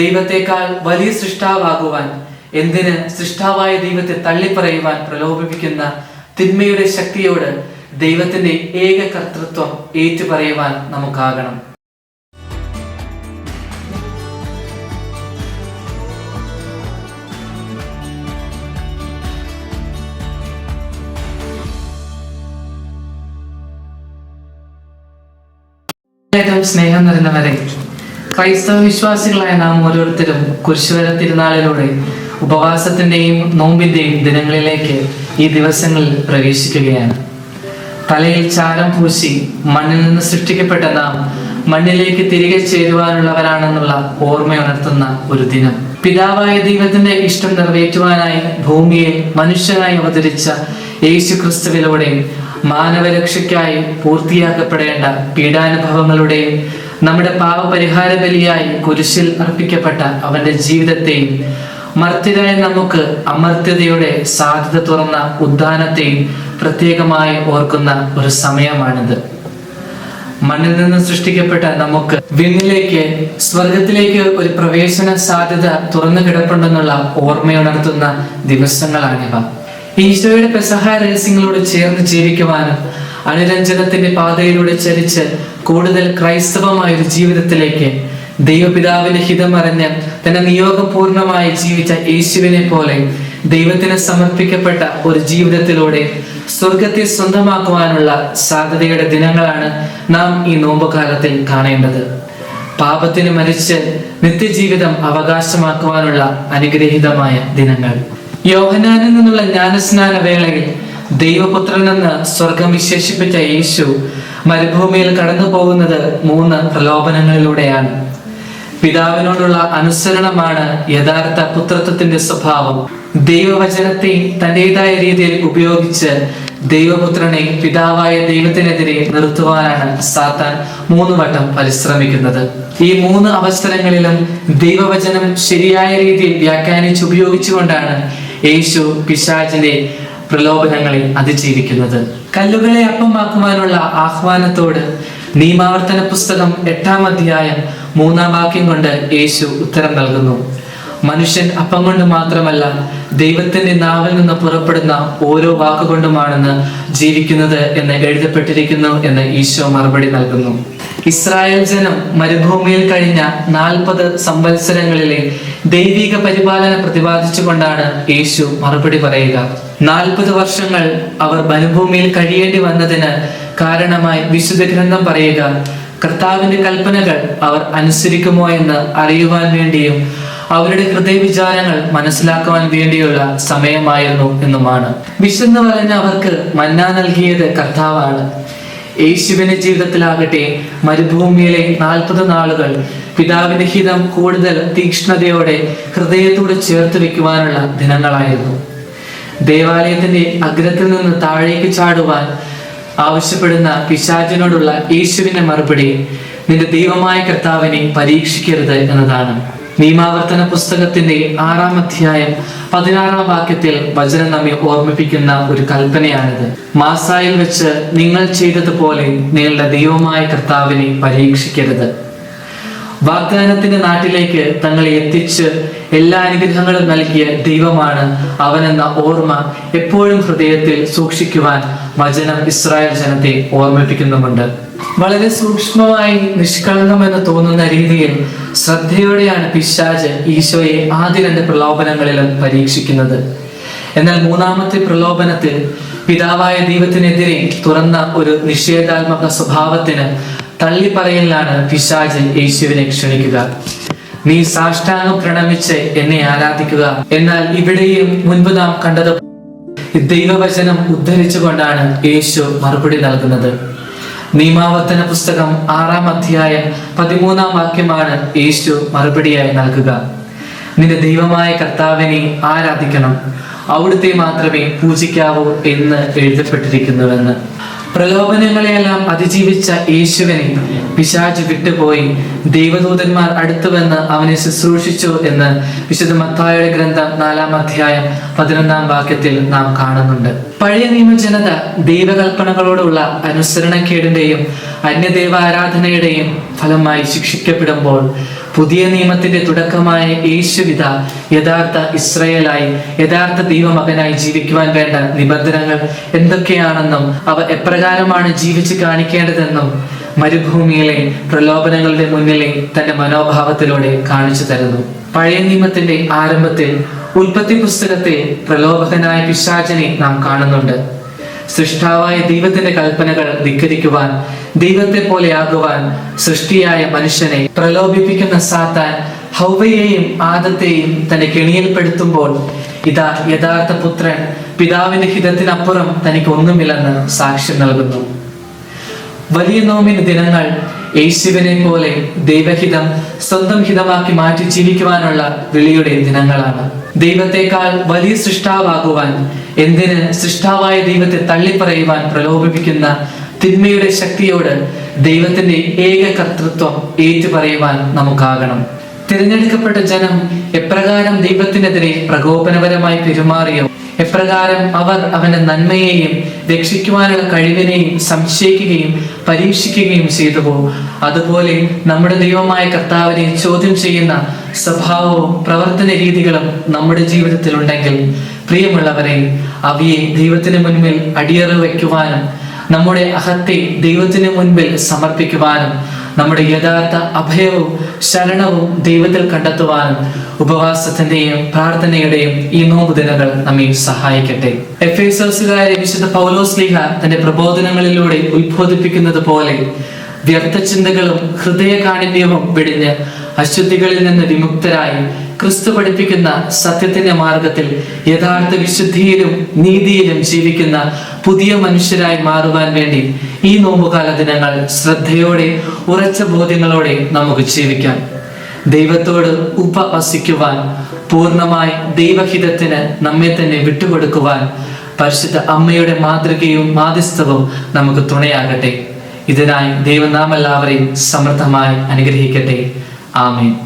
ദൈവത്തെക്കാൾ വലിയ സൃഷ്ടാവാകുവാൻ എന്തിന് സൃഷ്ടാവായ ദൈവത്തെ തള്ളിപ്പറയുവാൻ പ്രലോഭിപ്പിക്കുന്ന തിന്മയുടെ ശക്തിയോട് ദൈവത്തിന്റെ ഏക കർത്തൃത്വം ഏറ്റുപറയുവാൻ നമുക്കാകണം. സ്നേഹം നിറഞ്ഞവരെ ക്രൈസ്തവ വിശ്വാസികളായ നാം ഓരോരുത്തരും കുരിശുവര തിരുനാളിലൂടെ ഉപവാസത്തിന്റെയും നോമ്പിന്റെയും ദിനങ്ങളിലേക്ക് ഈ ദിവസങ്ങളിൽ പ്രവേശിക്കുകയാണ്. തലയിൽ ചാരം പൂശി മണ്ണിൽ നിന്ന് സൃഷ്ടിക്കപ്പെട്ട നാം മണ്ണിലേക്ക് തിരികെ ചേരുവാനുള്ളവരാണെന്നുള്ള ഓർമ്മയുണർത്തുന്ന ഒരു ദിനം. പിതാവായ ദൈവത്തിന്റെ ഇഷ്ടം നിറവേറ്റുവാനായി ഭൂമിയെ മനുഷ്യനായി അവതരിച്ച യേശു ക്രിസ്തുവിലൂടെ മാനവരക്ഷയ്ക്കായി പൂർത്തിയാക്കപ്പെടേണ്ട പീഡാനുഭവങ്ങളുടെയും നമ്മുടെ പാപപരിഹാര ബലിയായി കുരിശിൽ അർപ്പിക്കപ്പെട്ട അവന്റെ ജീവിതത്തെയും മർത്യരായ നമുക്ക് അമർത്യതയുടെ സാധ്യത തുറന്ന ഉദ്ധാനത്തെയും പ്രത്യേകമായി ഓർക്കുന്ന ഒരു സമയമാണിത്. മണ്ണിൽ നിന്ന് സൃഷ്ടിക്കപ്പെട്ട നമുക്ക് വിണ്ണിലേക്ക് സ്വർഗത്തിലേക്ക് ഒരു പ്രവേശന സാധ്യത തുറന്നു കിടപ്പുണ്ടെന്നുള്ള ഓർമ്മയുണർത്തുന്ന ദിവസങ്ങളാണിവ. ഈശോയുടെ പെസഹ രഹസ്യങ്ങളോട് ചേർന്ന് ജീവിക്കുവാനും അനുരഞ്ജനത്തിന്റെ പാതയിലൂടെ ചരിച്ച് കൂടുതൽ ക്രൈസ്തവമായ ഒരു ജീവിതത്തിലേക്ക് ദൈവപിതാവിന്റെ ഹിതമറിഞ്ഞ് തന്നെ നിയോഗപൂർണമായി ജീവിച്ച യേശുവിനെ പോലെ ദൈവത്തിന് സമർപ്പിക്കപ്പെട്ട ഒരു ജീവിതത്തിലൂടെ സ്വർഗത്തെ സ്വന്തമാക്കുവാനുള്ള സാധ്യതയുടെ ദിനങ്ങളാണ് നാം ഈ നോമ്പുകാലത്തിൽ കാണേണ്ടത്. പാപത്തിന് മരിച്ച് നിത്യജീവിതം അവകാശമാക്കുവാനുള്ള അനുഗ്രഹീതമായ ദിനങ്ങൾ. യോഹനാനിൽ നിന്നുള്ള ജ്ഞാനസ്നാന വേളയിൽ ദൈവപുത്രനെന്ന് സ്വർഗം വിശേഷിപ്പിച്ച യേശു മരുഭൂമിയിൽ കടന്നു പോകുന്നത് മൂന്ന് പ്രലോഭനങ്ങളിലൂടെയാണ്. പിതാവിനോടുള്ള അനുസരണമാണ് യഥാർത്ഥ പുത്രത്വത്തിന്റെ സ്വഭാവം. ദൈവവചനത്തെ തന്റേതായ രീതിയിൽ ഉപയോഗിച്ച് ദൈവപുത്രനെ പിതാവായ ദൈവത്തിനെതിരെ നിർത്തുവാനാണ് സാത്താൻ മൂന്ന് വട്ടം പരിശ്രമിക്കുന്നത്. ഈ മൂന്ന് അവസരങ്ങളിലും ദൈവവചനം ശരിയായ രീതിയിൽ വ്യാഖ്യാനിച്ച് ഉപയോഗിച്ചുകൊണ്ടാണ് യേശു പിശാചിന്റെ പ്രലോഭനങ്ങളെ അതിജീവിക്കുന്നത്. കല്ലുകളെ അപ്പമാക്കുവാനുള്ള ആഹ്വാനത്തോട് നിയമാവർത്തന പുസ്തകം എട്ടാം അധ്യായം മൂന്നാം വാക്യം കൊണ്ട് യേശു ഉത്തരം നൽകുന്നു. മനുഷ്യൻ അപ്പം കൊണ്ട് മാത്രമല്ല ദൈവത്തിന്റെ നാവിൽ നിന്ന് പുറപ്പെടുന്ന ഓരോ വാക്കുകൊണ്ടുമാണെന്ന് ജീവിക്കുന്നത് എന്ന് എഴുതപ്പെട്ടിരിക്കുന്നു എന്ന് ഈശോ മറുപടി നൽകുന്നു. ഇസ്രായേൽ ജനം മരുഭൂമിയിൽ കഴിഞ്ഞ നാൽപ്പത് സംവത്സരങ്ങളിലെ ദൈവിക പരിപാലന പ്രതിപാദിച്ചുകൊണ്ടാണ് യേശു മറുപടി പറയുക. നാൽപ്പത് വർഷങ്ങൾ അവർ മരുഭൂമിയിൽ കഴിയേണ്ടി വന്നതിന് കാരണമായി വിശുദ്ധ ഗ്രന്ഥം പറയുക കർത്താവിന്റെ കൽപ്പനകൾ അവർ അനുസരിക്കുമോ എന്ന് അറിയുവാൻ വേണ്ടിയും അവരുടെ ഹൃദയവിചാരങ്ങൾ മനസ്സിലാക്കുവാൻ വേണ്ടിയുള്ള സമയമായിരുന്നു എന്നുമാണ്. വിശന്ന് വലഞ്ഞ അവർക്ക് മന്ന നൽകിയത് കർത്താവാണ്. യേശുവിന്റെ ജീവിതത്തിലാകട്ടെ മരുഭൂമിയിലെ നാൽപ്പത് നാളുകൾ പിതാവിന്റെ ഹിതം കൂടുതൽ തീക്ഷ്ണതയോടെ ഹൃദയത്തോട് ചേർത്ത് വെക്കുവാനുള്ള ദിനങ്ങളായിരുന്നു. ദേവാലയത്തിന്റെ അഗ്രത്തിൽ നിന്ന് താഴേക്ക് ചാടുവാൻ ആവശ്യപ്പെടുന്ന പിശാചിനോടുള്ള യേശുവിന്റെ മറുപടി നിന്റെ ദൈവമായ കർത്താവിനെ പരീക്ഷിക്കരുത് എന്നതാണ്. നിയമാവർത്തന പുസ്തകത്തിന്റെ ആറാം അധ്യായം പതിനാറാം വാക്യത്തിൽ വചനം നമ്മെ ഓർമ്മിപ്പിക്കുന്ന ഒരു കൽപ്പനയാണിത്. മാസായിൽ വെച്ച് നിങ്ങൾ ചെയ്തതുപോലെ നിങ്ങളുടെ ദൈവമായ കർത്താവിനെ പരീക്ഷിക്കരുത്. വാഗ്ദാനത്തിന്റെ നാട്ടിലേക്ക് തങ്ങളെ എത്തിച്ച് എല്ലാ അനുഗ്രഹങ്ങളും നൽകിയ ദൈവമാണ് അവനെന്ന ഓർമ്മ എപ്പോഴും ഹൃദയത്തിൽ സൂക്ഷിക്കുവാൻ വചനം ഇസ്രായേൽ ജനത്തെ ഓർമ്മിപ്പിക്കുന്നുമുണ്ട്. വളരെ സൂക്ഷ്മമായി നിഷ്കളങ്കമെന്ന് തോന്നുന്ന രീതിയിൽ ശ്രദ്ധയോടെയാണ് പിശാജ് ഈശോയെ ആദ്യ രണ്ട് പ്രലോഭനങ്ങളിലും പരീക്ഷിക്കുന്നത്. എന്നാൽ മൂന്നാമത്തെ പ്രലോഭനത്തിൽ പിതാവായ ദൈവത്തിനെതിരെ തുറന്ന ഒരു നിഷേധാത്മക സ്വഭാവത്തിന് തള്ളിപ്പറയലിലാണ് പിശാജ് യേശുവിനെ ക്ഷണിക്കുക. നീ സാഷ്ടാംഗം പ്രണമിച്ച് എന്നെ ആരാധിക്കുക. എന്നാൽ ഇവിടെയും മുൻപ് നാം കണ്ടത് ദൈവവചനം ഉദ്ധരിച്ചുകൊണ്ടാണ് യേശു മറുപടി നൽകുന്നത്. നിയമാവർത്തന പുസ്തകം ആറാം അധ്യായം പതിമൂന്നാം വാക്യമാണ് യേശു മറുപടിയായി നൽകുക. നിന്റെ ദൈവമായ കർത്താവിനെ ആരാധിക്കണം. അവിടുത്തെ മാത്രമേ പൂജിക്കാവൂ എന്ന് എഴുതപ്പെട്ടിരിക്കുന്നുവെന്ന്. പ്രലോഭനങ്ങളെയെല്ലാം അതിജീവിച്ച യേശുവിനെ പിശാജ് വിട്ടുപോയി. ദൈവദൂതന്മാർ അടുത്തുവന്ന് അവനെ ശുശ്രൂഷിച്ചു എന്ന് വിശുദ്ധ മത്തായുടെ ഗ്രന്ഥം നാലാം അധ്യായം പതിനൊന്നാം വാക്യത്തിൽ നാം കാണുന്നുണ്ട്. പഴയ നിയമജനത ദൈവകൽപ്പനകളോടുള്ള അനുസരണക്കേടിന്റെയും അന്യദൈവ ആരാധനയുടെയും ഫലമായി ശിക്ഷിക്കപ്പെടുമ്പോൾ പുതിയ നിയമത്തിന്റെ തുടക്കമായ യേശുവിധ യഥാർത്ഥ ഇസ്രയേലായി യഥാർത്ഥ ദൈവമകനായി ജീവിക്കുവാൻ വേണ്ട നിബന്ധനകൾ എന്തൊക്കെയാണെന്നും അവ എപ്രകാരമാണ് ജീവിച്ച് കാണിക്കേണ്ടതെന്നും മരുഭൂമിയിലെ പ്രലോഭനങ്ങളുടെ മുന്നിലെ തന്റെ മനോഭാവത്തിലൂടെ കാണിച്ചു തരുന്നു. പഴയ നിയമത്തിന്റെ ആരംഭത്തിൽ ഉൽപ്പത്തി പുസ്തകത്തെ പ്രലോഭകനായ പിശാചനെ നാം കാണുന്നുണ്ട്. സൃഷ്ടാവായ ദൈവത്തിന്റെ കൽപ്പനകൾ ധിക്കരിക്കുവാൻ ദൈവത്തെ പോലെയാകുവാൻ സൃഷ്ടിയായ മനുഷ്യനെ പ്രലോഭിപ്പിക്കുന്ന സാത്താൻ ഹൗവയെയും ആദത്തെയും തന്റെ കെണിയിൽപ്പെടുത്തുമ്പോൾ ഇതാ യഥാർത്ഥ പുത്രൻ പിതാവിന്റെ ഹിതത്തിനപ്പുറം തനിക്ക് ഒന്നുമില്ലെന്ന് സാക്ഷ്യം നൽകുന്നു. വലിയ നോമിന് ദിനങ്ങൾ യേശുവിനെ പോലെ ദൈവഹിതം സ്വന്തം ഹിതമാക്കി മാറ്റി ജീവിക്കുവാനുള്ള വിളിയുടെ ദിനങ്ങളാണ്. ദൈവത്തെക്കാൾ വലിയ സൃഷ്ടാവാകുവാൻ എന്തിന് സൃഷ്ടാവായ ദൈവത്തെ തള്ളിപ്പറയുവാൻ പ്രലോഭിപ്പിക്കുന്ന തിന്മയുടെ ശക്തിയോട് ദൈവത്തിന്റെ ഏക കർത്തൃത്വം ഏറ്റുപറയുവാൻ നമുക്കാകണം. തിരഞ്ഞെടുക്കപ്പെട്ട ജനം എപ്രകാരം ദൈവത്തിനെതിരെ പ്രകോപനപരമായി പെരുമാറിയോ? എപ്രകാരം അവർ അവന്റെ നന്മയെയും രക്ഷിക്കുവാനുള്ള കഴിവിനെയും സംശയിക്കുകയും പരീക്ഷിക്കുകയും ചെയ്തുവോ അതുപോലെ നമ്മുടെ ദൈവമായ കർത്താവിനെ ചോദ്യം ചെയ്യുന്ന സ്വഭാവവും പ്രവർത്തന രീതികളും നമ്മുടെ ജീവിതത്തിൽ ഉണ്ടെങ്കിൽ പ്രിയമുള്ളവരെ അവയെ ദൈവത്തിന് മുൻപിൽ അടിയറ വയ്ക്കുവാനും നമ്മുടെ അഹത്തെ ദൈവത്തിന് മുൻപിൽ സമർപ്പിക്കുവാനും നമ്മുടെ യഥാർത്ഥ അഭയവും ശരണവും ദൈവത്തിൽ കണ്ടെത്തുവാനും ഉപവാസത്തിന്റെയും പ്രാർത്ഥനയുടെയും ഈ നോമ്പ് ദിനങ്ങൾ നമ്മെ സഹായിക്കട്ടെ. എഫ് എസുകാരെ വിശുദ്ധ പൗലോസ് ലീഹ തന്റെ പ്രബോധനങ്ങളിലൂടെ ഉത്ബോധിപ്പിക്കുന്നത് പോലെ വ്യർത്ഥ ചിന്തകളും ഹൃദയ കാഠിന്യവും വെടിഞ്ഞ് അശുദ്ധികളിൽ നിന്ന് വിമുക്തരായി ക്രിസ്തു പഠിപ്പിക്കുന്ന സത്യത്തിന്റെ മാർഗത്തിൽ യഥാർത്ഥ വിശുദ്ധിയിലും നീതിയിലും ജീവിക്കുന്ന പുതിയ മനുഷ്യരായി മാറുവാൻ വേണ്ടി ഈ നോമ്പുകാല ദിനങ്ങൾ ശ്രദ്ധയോടെ ഉറച്ച ബോധ്യങ്ങളോടെ നമുക്ക് ജീവിക്കാം. ദൈവത്തോട് ഉപവസിക്കുവാൻ പൂർണമായി ദൈവഹിതത്തിന് നമ്മെ തന്നെ വിട്ടുകൊടുക്കുവാൻ പരിശുദ്ധ അമ്മയുടെ മാതൃകയും മാധ്യസ്ഥവും നമുക്ക് തുണയാകട്ടെ. ഇതിനായി ദൈവം നാം എല്ലാവരെയും സമൃദ്ധമായി അനുഗ്രഹിക്കട്ടെ. ആമേൻ.